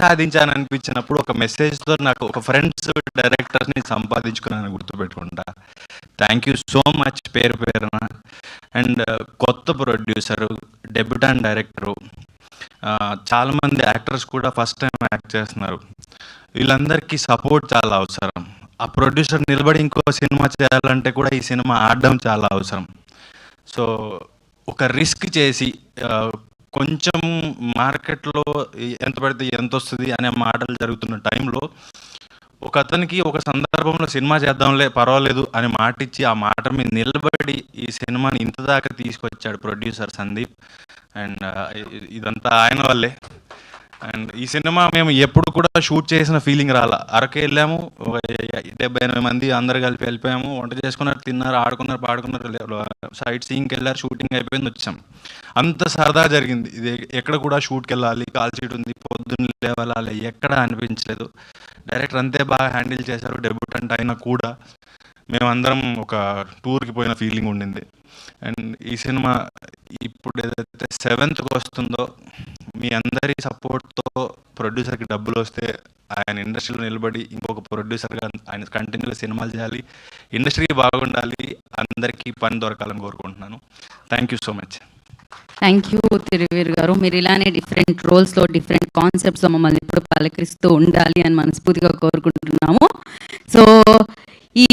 సాధించాను అనిపించినప్పుడు ఒక మెసేజ్తో నాకు ఒక ఫ్రెండ్స్ డైరెక్టర్ని సంపాదించుకున్నాను గుర్తుపెట్టుకుంటా. థ్యాంక్ యూ సో మచ్ పేరు పేరున. అండ్ కొత్త ప్రొడ్యూసరు డెబ్యూటాన్ డైరెక్టరు చాలామంది యాక్టర్స్ కూడా ఫస్ట్ టైం యాక్ట్ చేస్తున్నారు. వీళ్ళందరికీ సపోర్ట్ చాలా అవసరం. ఆ ప్రొడ్యూసర్ నిలబడి ఇంకో సినిమా చేయాలంటే కూడా ఈ సినిమా ఆడడం చాలా అవసరం. సో ఒక రిస్క్ చేసి కొంచెం మార్కెట్లో ఎంత పడితే ఎంత వస్తుంది అనే మాటలు జరుగుతున్న టైంలో ఒక అతనికి ఒక సందర్భంలో సినిమా చేద్దాంలే పర్వాలేదు అని మాట ఇచ్చి ఆ మాట మీద నిలబడి ఈ సినిమాని ఇంత దాకా తీసుకొచ్చాడు ప్రొడ్యూసర్ సందీప్. అండ్ ఇదంతా ఆయన వల్లే. అండ్ ఈ సినిమా మేము ఎప్పుడు కూడా షూట్ చేసిన ఫీలింగ్ రాలా. అరకు వెళ్ళాము డెబ్బై ఎనభై మంది అందరు కలిపి వెళ్ళిపోయాము వంట చేసుకున్నారు తిన్నారు ఆడుకున్నారు పాడుకున్నారు సైట్ సీయింగ్కి వెళ్ళారు షూటింగ్ అయిపోయింది వచ్చాం. అంత సరదా జరిగింది. ఇది ఎక్కడ కూడా షూట్కి వెళ్ళాలి కాల్ షీట్ ఉంది పొద్దున్న లేవాలి ఎక్కడ అనిపించలేదు. డైరెక్టర్ అంతే బాగా హ్యాండిల్ చేశారు డెబ్యూటెంట్ అయినా కూడా. మేమందరం ఒక టూర్కి పోయిన ఫీలింగ్ ఉండింది. అండ్ ఈ సినిమా ఇప్పుడు ఏదైతే సెవెంత్కి వస్తుందో మీ అందరి సపోర్ట్తో ప్రొడ్యూసర్కి డబ్బులు వస్తే ఆయన ఇండస్ట్రీలో నిలబడి ఇంకొక ప్రొడ్యూసర్గా ఆయన కంటిన్యూగా సినిమాలు చేయాలి ఇండస్ట్రీ బాగుండాలి అందరికీ పని దొరకాలని కోరుకుంటున్నాను. Thank you so much thank you Tiruveer గారు. మీరు ఇలానే డిఫరెంట్ రోల్స్లో డిఫరెంట్ కాన్సెప్ట్స్లో మమ్మల్ని ఎప్పుడు పలకరిస్తూ ఉండాలి అని మనస్ఫూర్తిగా కోరుకుంటున్నాము. సో ఈ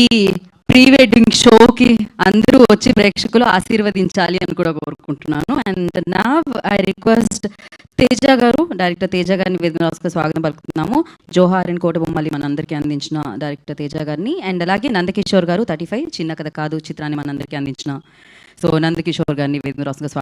ప్రీ వెడ్డింగ్ షోకి అందరూ వచ్చి ప్రేక్షకులు ఆశీర్వదించాలి అని కూడా కోరుకుంటున్నాను. అండ్ నా ఐ రిక్వెస్ట్ తేజ గారు డైరెక్టర్ తేజ గారిని వేదిక స్వాగతం పలుకుతున్నాము. జోహార్ అండ్ కోటబొమ్మలి మనందరికీ అందించిన డైరెక్టర్ తేజ గారిని. అండ్ అలాగే నందకిషోర్ గారు థర్టీ ఫైవ్ చిన్న కథ కాదు చిత్రాన్ని మనందరికీ అందించిన. సో నందకిషోర్ గారిని వేదిక